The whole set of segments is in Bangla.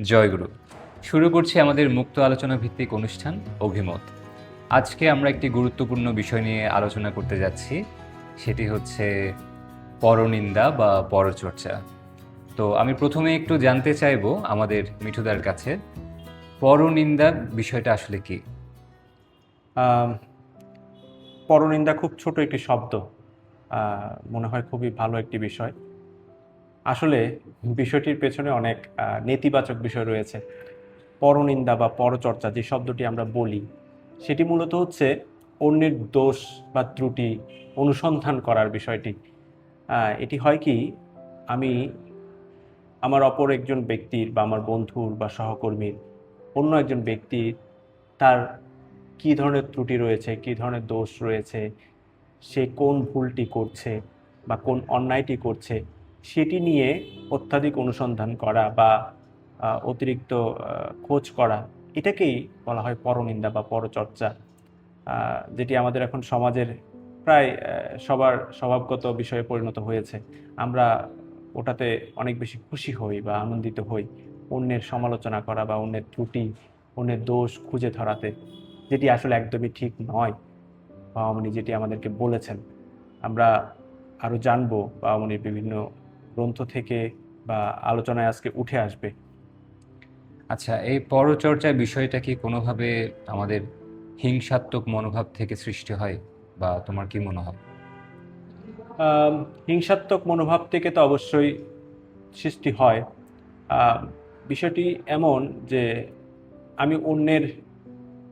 জয়গুরু শুরু করছি আমাদের মুক্ত আলোচনা ভিত্তিক অনুষ্ঠান, অভিমত। আজকে আমরা একটি গুরুত্বপূর্ণ বিষয় নিয়ে আলোচনা করতে যাচ্ছি। সেটি হচ্ছে পরনিন্দা বা পরচর্চা। তো আমি প্রথমে একটু জানতে চাইব আমাদের মিঠুদার কাছে, পরনিন্দা বিষয়টা আসলে কি? পরনিন্দা খুব ছোট একটি শব্দ। মনে হয় খুবই ভালো একটি বিষয়। আসলে বিষয়টির পেছনে অনেক নেতিবাচক বিষয় রয়েছে। পরনিন্দা বা পরচর্চা যে শব্দটি আমরা বলি, সেটি মূলত হচ্ছে অন্যের দোষ বা ত্রুটি অনুসন্ধান করার বিষয়টি। এটি হয় কি, আমি আমার অপর একজন ব্যক্তির বা আমার বন্ধুর বা সহকর্মীর অন্য একজন ব্যক্তির তার কী ধরনের ত্রুটি রয়েছে, কী ধরনের দোষ রয়েছে, সে কোন ভুলটি করছে বা কোন অন্যায়টি করছে সেটি নিয়ে অত্যাধিক অনুসন্ধান করা বা অতিরিক্ত খোঁজ করা, এটাকেই বলা হয় পরনিন্দা বা পরচর্চা। যেটি আমাদের এখন সমাজের প্রায় সবার স্বভাবগত বিষয়ে পরিণত হয়েছে। আমরা ওটাতে অনেক বেশি খুশি হই বা আনন্দিত হই অন্যের সমালোচনা করা বা অন্যের ত্রুটি, অন্যের দোষ খুঁজে ধরাতে, যেটি আসলে একদমই ঠিক নয়। বাবামণি যেটি আমাদেরকে বলেছেন, আমরা আরও জানব বাবামণির বিভিন্ন গ্রন্থ থেকে বা আলোচনায় আজকে উঠে আসবে। আচ্ছা এই পরচর্চা বিষয়টা কি কোনোভাবে আমাদের হিংসাত্মক মনোভাব থেকে সৃষ্টি হয় বা তোমার কি মনে হয়? হিংসাত্মক মনোভাব থেকে তো অবশ্যই সৃষ্টি হয়। বিষয়টি এমন যে আমি অন্যের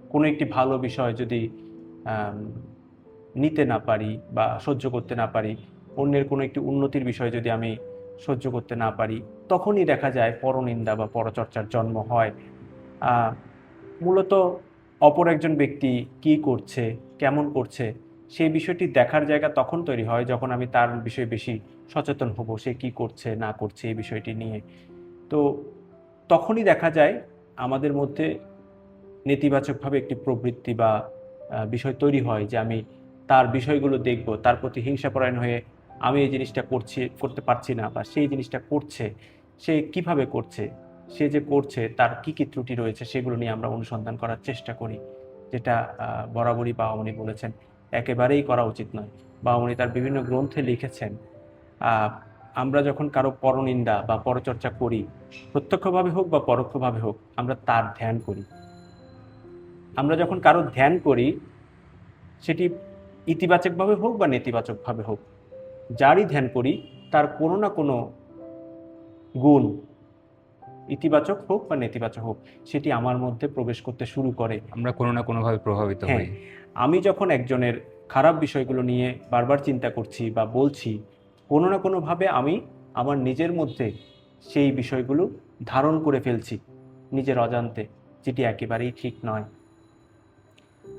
কোনো একটি ভালো বিষয় যদি নিতে না পারি বা সহ্য করতে না পারি অন্যের কোনো একটি উন্নতির বিষয় যদি আমি সহ্য করতে না পারি, তখনই দেখা যায় পরনিন্দা বা পরচর্চার জন্ম হয়। মূলত অপর একজন ব্যক্তি কি করছে, কেমন করছে, সেই বিষয়টি দেখার জায়গা তখন তৈরি হয় যখন আমি তার বিষয়ে বেশি সচেতন হব, সে কি করছে, না করছে এই বিষয়টি নিয়ে। তো তখনই দেখা যায় আমাদের মধ্যে নেতিবাচকভাবে একটি প্রবৃত্তি বা বিষয় তৈরি হয় যে আমি তার বিষয়গুলো দেখব, তার প্রতি হিংসাপরায়ণ হয়ে আমি এই জিনিসটা করছি, করতে পারছি না বা সেই জিনিসটা করছে, সে কীভাবে করছে, সে যে করছে তার কি কি ত্রুটি রয়েছে সেগুলো নিয়ে আমরা অনুসন্ধান করার চেষ্টা করি। যেটা বরাবরই বাবামণি বলেছেন, একেবারেই করা উচিত নয়। বাবামণি তার বিভিন্ন গ্রন্থে লিখেছেন আমরা যখন কারও পরনিন্দা বা পরচর্চা করি, প্রত্যক্ষভাবে হোক বা পরোক্ষভাবে হোক, আমরা তার ধ্যান করি। আমরা যখন কারও ধ্যান করি, সেটি ইতিবাচকভাবে হোক বা নেতিবাচকভাবে হোক যারই ধ্যান করি তার কোনো না কোনো গুণ ইতিবাচক হোক বা নেতিবাচক হোক সেটি আমার মধ্যে প্রবেশ করতে শুরু করে আমরা কোনো না কোনোভাবে প্রভাবিত হ্যাঁ। হই আমি যখন একজনের খারাপ বিষয়গুলো নিয়ে বারবার চিন্তা করছি বা বলছি কোনো না কোনোভাবে আমি আমার নিজের মধ্যে সেই বিষয়গুলো ধারণ করে ফেলছি নিজের অজান্তে যেটি একেবারেই ঠিক নয়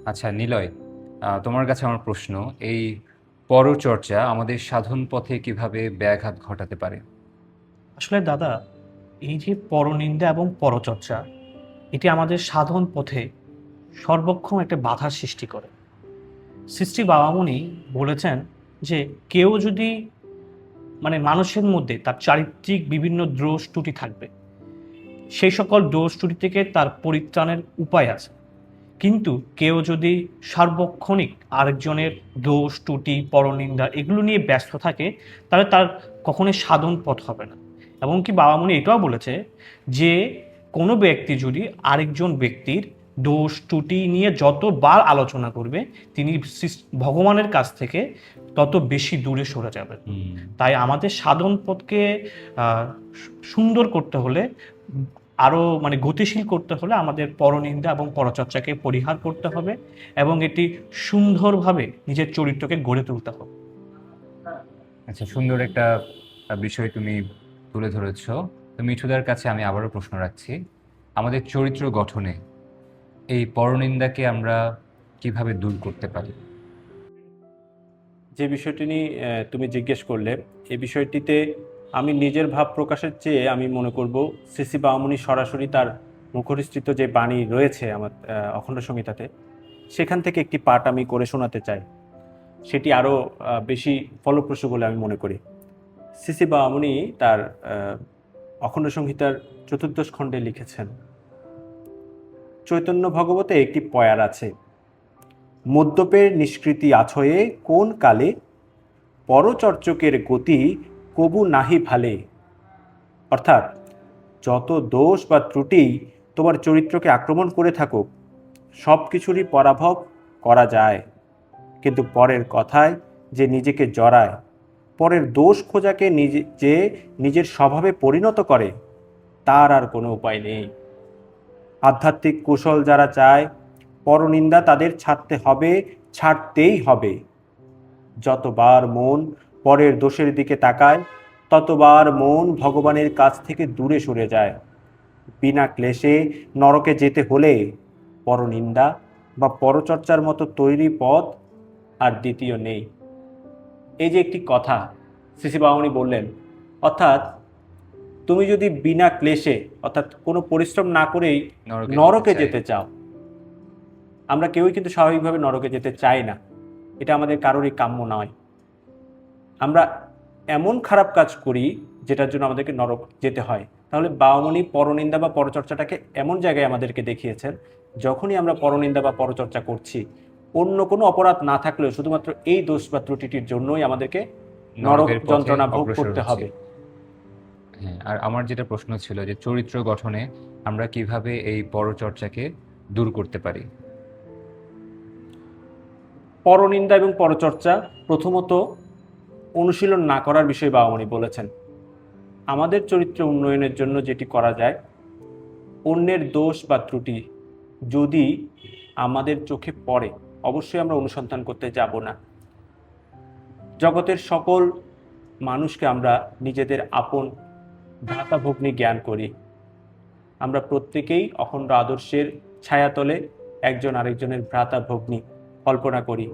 আচ্ছা নিলয় তোমার কাছে আমার প্রশ্ন এই পরচর্চা আমাদের সাধন পথে কীভাবে ব্যাঘাত ঘটাতে পারে? আসলে দাদা, এই যে পরনিন্দা এবং পরচর্চা, এটি আমাদের সাধন পথে সর্বক্ষণ একটা বাধার সৃষ্টি করে। সৃষ্টি বাবামণি বলেছেন যে কেউ যদি মানে মানুষের মধ্যে তার চারিত্রিক বিভিন্ন দোষ ত্রুটি থাকবে, সেই সকল দোষ ত্রুটি থেকে তার পরিত্রাণের উপায় আছে। কিন্তু কেউ যদি সার্বক্ষণিক আরেকজনের দোষ ত্রুটি পরনিন্দা এগুলো নিয়ে ব্যস্ত থাকে তাহলে তার কখনোই সাধন পথ হবে না। এমনকি বাবামণি এটাও বলেছে যে কোনো ব্যক্তি যদি আরেকজন ব্যক্তির দোষ ত্রুটি নিয়ে যতবার আলোচনা করবে তিনি ভগবানের কাছ থেকে তত বেশি দূরে সরে যাবেন। তাই আমাদের সাধন পথকে সুন্দর করতে হলে আরও মানে গতিশীল করতে হলে আমাদের পরনিন্দা এবং পরচর্চাকে পরিহার করতে হবে এবং এটি সুন্দরভাবে নিজের চরিত্রকে গড়ে তুলতে হবে। আচ্ছা সুন্দর একটা বিষয় তুমি তুলে ধরেছ। তো মিঠুদার কাছে আমি আবারও প্রশ্ন রাখছি আমাদের চরিত্র গঠনে এই পরনিন্দাকে আমরা কীভাবে দূর করতে পারি? যে বিষয়টি নিয়ে তুমি জিজ্ঞেস করলে এই বিষয়টিতে আমি নিজের ভাব প্রকাশের চেয়ে আমি মনে করব সিসি বামুনি সরাসরি তার মুখরিস্থিত যে বাণী রয়েছে আমার অখণ্ড সংহিতাতে, সেখান থেকে একটি পাঠ আমি করে শোনাতে চাই। সেটি আরও বেশি ফলপ্রসূ বলে আমি মনে করি। সিসি বামুনি তার অখণ্ড সংহিতার চতুর্দশ খণ্ডে লিখেছেন, চৈতন্য ভগবতে একটি পয়ার আছে। মদ্যপের নিষ্কৃতি আছয়ে কোন কালে? পরচর্চকের গতি কবু নাহি ভালে। অর্থাৎ, যত দোষ বা ত্রুটি তোমার চরিত্রকে আক্রমণ করে থাকুক, সব কিছুরই পরাভব করা যায়। কিন্তু পরের কথায় যে নিজেকে জড়ায়, পরের দোষ খোঁজাকে নিজে, যে নিজের স্বভাবে পরিণত করে, তার আর কোনো উপায় নেই। আধ্যাত্মিক কুশল যারা চায়, পরনিন্দা তাদের ছাড়তে হবে, ছাড়তেই হবে। যতবার মন পরের দোষের দিকে তাকায় ততবার মন ভগবানের কাছ থেকে দূরে সরে যায়। বিনা ক্লেশে নরকে যেতে হলে পরনিন্দা বা পরচর্চার মতো তৈরি পথ আর দ্বিতীয় নেই। এই যে একটি কথা বামনি বললেন অর্থাৎ তুমি যদি বিনা ক্লেশে অর্থাৎ কোনো পরিশ্রম না করেই নরকে যেতে চাও আমরা কেউই কিন্তু স্বাভাবিকভাবে নরকে যেতে চাই না। এটা আমাদের কারোরই কাম্য নয়। আমরা এমন খারাপ কাজ করি যেটার জন্য আমাদেরকে নরক যেতে হয়। তাহলে বামনি পরনিন্দা বা পরচর্চাটাকে এমন জায়গায় আমাদেরকে দেখিয়েছেন যখনই আমরা পরনিন্দা বা পরচর্চা করছি অন্য কোনো অপরাধ না থাকলেও শুধুমাত্র এই দোষ বা ত্রুটিটির জন্যই আমাদেরকে নরক যন্ত্রণা ভোগ করতে হবে। হ্যাঁ আর আমার যেটা প্রশ্ন ছিল যে চরিত্র গঠনে আমরা কীভাবে এই পরচর্চাকে দূর করতে পারি? পরনিন্দা এবং পরচর্চা প্রথমত অনুশীলন না করার বিষয়ে বাবা বাবামণি বলেছেন। আমাদের চরিত্র উন্নয়নের জন্য যেটি করা যায়, অন্যের দোষ বা ত্রুটি যদি আমাদের চোখে পড়ে, অবশ্যই আমরা অনুসন্ধান করতে যাব না। জগতের সকল মানুষকে আমরা নিজেদের আপন ভ্রাতা ভগ্নী জ্ঞান করি। আমরা প্রত্যেকেই অখণ্ড আদর্শের ছায়াতলে একজন আরেকজনের ভ্রাতা ভগ্নী কল্পনা করি।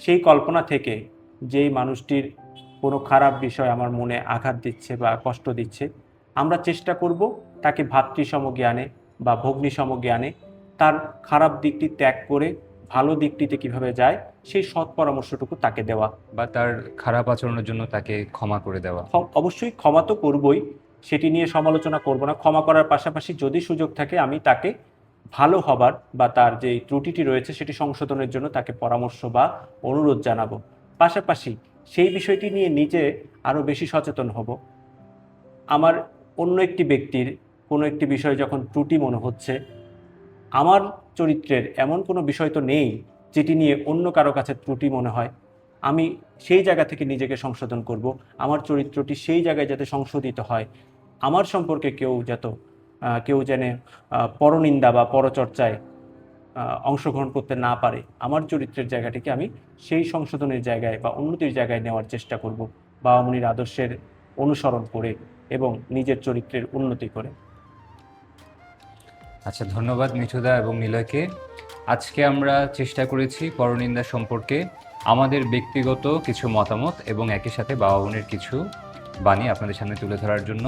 সেই কল্পনা থেকে যেই মানুষটির কোনো খারাপ বিষয় আমার মনে আঘাত দিচ্ছে বা কষ্ট দিচ্ছে আমরা চেষ্টা করব তাকে ভাতৃসম জ্ঞানে বা ভগ্নিসম জ্ঞানে তার খারাপ দিকটি ত্যাগ করে ভালো দিকটিতে কীভাবে যায় সেই সৎ পরামর্শটুকু তাকে দেওয়া। বা তার খারাপ আচরণের জন্য তাকে ক্ষমা করে দেওয়া। অবশ্যই ক্ষমা তো করবই সেটি নিয়ে সমালোচনা করব না। ক্ষমা করার পাশাপাশি যদি সুযোগ থাকে আমি তাকে ভালো হবার বা তার যে ত্রুটিটি রয়েছে সেটি সংশোধনের জন্য তাকে পরামর্শ বা অনুরোধ জানাব। পাশাপাশি সেই বিষয়টি নিয়ে নিজে আরও বেশি সচেতন হব। আমার অন্য একটি ব্যক্তির কোনো একটি বিষয় যখন ত্রুটি মনে হচ্ছে, আমার চরিত্রের এমন কোনো বিষয় তো নেই যেটি নিয়ে অন্য কারও কাছে ত্রুটি মনে হয়। আমি সেই জায়গা থেকে নিজেকে সংশোধন করব, আমার চরিত্রটি সেই জায়গায় যাতে সংশোধিত হয়, আমার সম্পর্কে কেউ যত কেউ যেন পরনিন্দা বা পরচর্চায় অংশগ্রহণ করতে না পারে, আমার চরিত্রের জায়গাটিকে আমি সেই সংশোধনের জায়গায় বা উন্নতির জায়গায় নেওয়ার চেষ্টা করব বাবা মুনির আদর্শের অনুসরণ করে এবং নিজের চরিত্রের উন্নতি করে। আচ্ছা ধন্যবাদ মিঠুদা এবং নিলয়কে। আজকে আমরা চেষ্টা করেছি পরনিন্দা সম্পর্কে আমাদের ব্যক্তিগত কিছু মতামত এবং একই সাথে বাবা বোনের কিছু বাণী আপনাদের সামনে তুলে ধরার জন্য।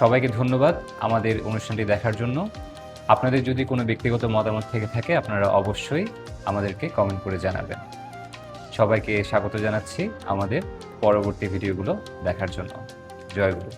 সবাইকে ধন্যবাদ আমাদের অনুষ্ঠানটি দেখার জন্য। আপনাদের যদি কোনো ব্যক্তিগত মতামত থেকে থাকে, আপনারা অবশ্যই আমাদেরকে কমেন্ট করে জানাবেন। সবাইকে স্বাগত জানাচ্ছি আমাদের পরবর্তী ভিডিওগুলো দেখার জন্য। জয় গুরু।